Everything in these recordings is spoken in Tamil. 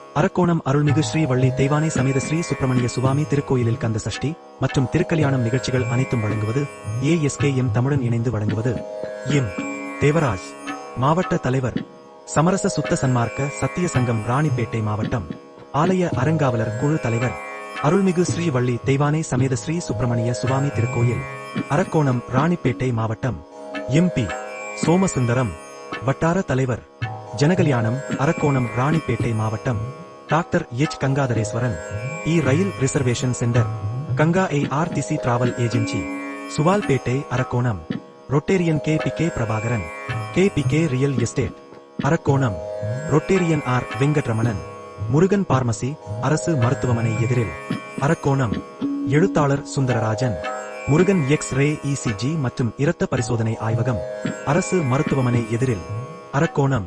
அரக்கோணம் அருள்மிகு ஸ்ரீ வள்ளி தெய்வானை சமேத ஸ்ரீ சுப்பிரமணிய சுவாமி திருக்கோயிலில் கந்த சஷ்டி மற்றும் திருக்கல்யாணம் நிகழ்ச்சிகள் அனைத்தும் வழங்குவது ஏ எஸ் கே எம் தமிழன் இணைந்து வழங்குவது எம். தேவராஜ் மாவட்ட தலைவர் சமரச சுத்த சன்மார்க்க சத்திய சங்கம் ராணிப்பேட்டை மாவட்டம் ஆலய அரங்காவலர் குழு தலைவர் அருள்மிகு ஸ்ரீ வள்ளி தெய்வானை சமேத ஸ்ரீ சுப்பிரமணிய சுவாமி திருக்கோயில் அரக்கோணம் ராணிப்பேட்டை மாவட்டம் எம்பி சோமசுந்தரம் வட்டார தலைவர் ஜனகல்யாணம் அரக்கோணம் ராணிப்பேட்டை மாவட்டம் doctor H. Gangadhareswaran E. Rail reservation centre Ganga A. RTC travel agency Swalpet Arakkonam. Rotarian K. P. K. Prabhakaran K. P. K. Real estate Arakkonam. Rotarian R. Venkatramanan Murugan pharmacy அரசு மருத்துவமனை எதிரில் அரக்கோணம். எழுத்தாளர் Sundararajan Murugan x ray ECG மற்றும் இரத்த பரிசோதனை ஆய்வகம் அரசு மருத்துவமனை எதிரில் அரக்கோணம்.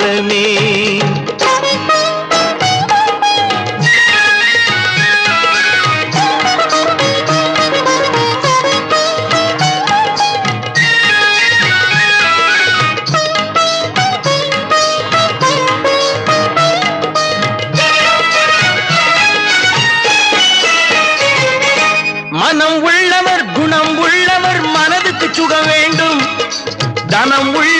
மரமே மனம் உள்ளவர் குணம் உள்ளவர் மனதுக்கு சுக வேண்டும். தனம் உள்ள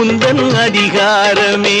உந்தன் அதிகாரமே.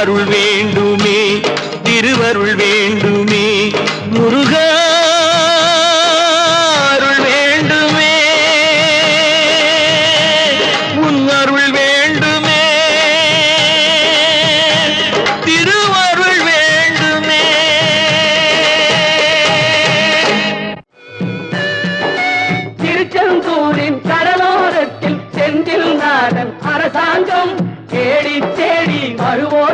அருள்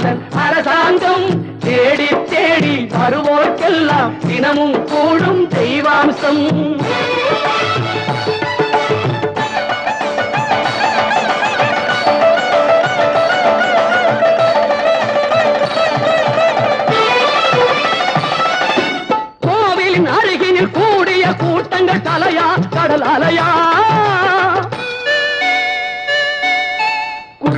அதன் அரசாங்கம் தேடி தேடி வருவோர்க்கெல்லாம் தினமும் கூடும் தெய்வாம்சம். கோவிலின் அருகினில் கூடிய கூட்டங்கள் தலையா கடல் அலையா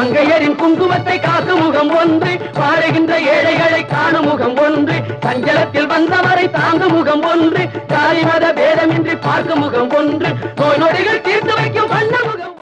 மங்கையரின் குங்குமத்தை காக்கும் முகம் ஒன்று பாடுகின்ற ஏழைகளை காணும் முகம் ஒன்று சஞ்சலத்தில் வந்தவரை தாங்கும் முகம் ஒன்று ஜாதி மத பேதமின்றி பார்க்கும் முகம் ஒன்று நோய் நொடிகள் தீர்த்து வைக்கும் வண்ண முகம்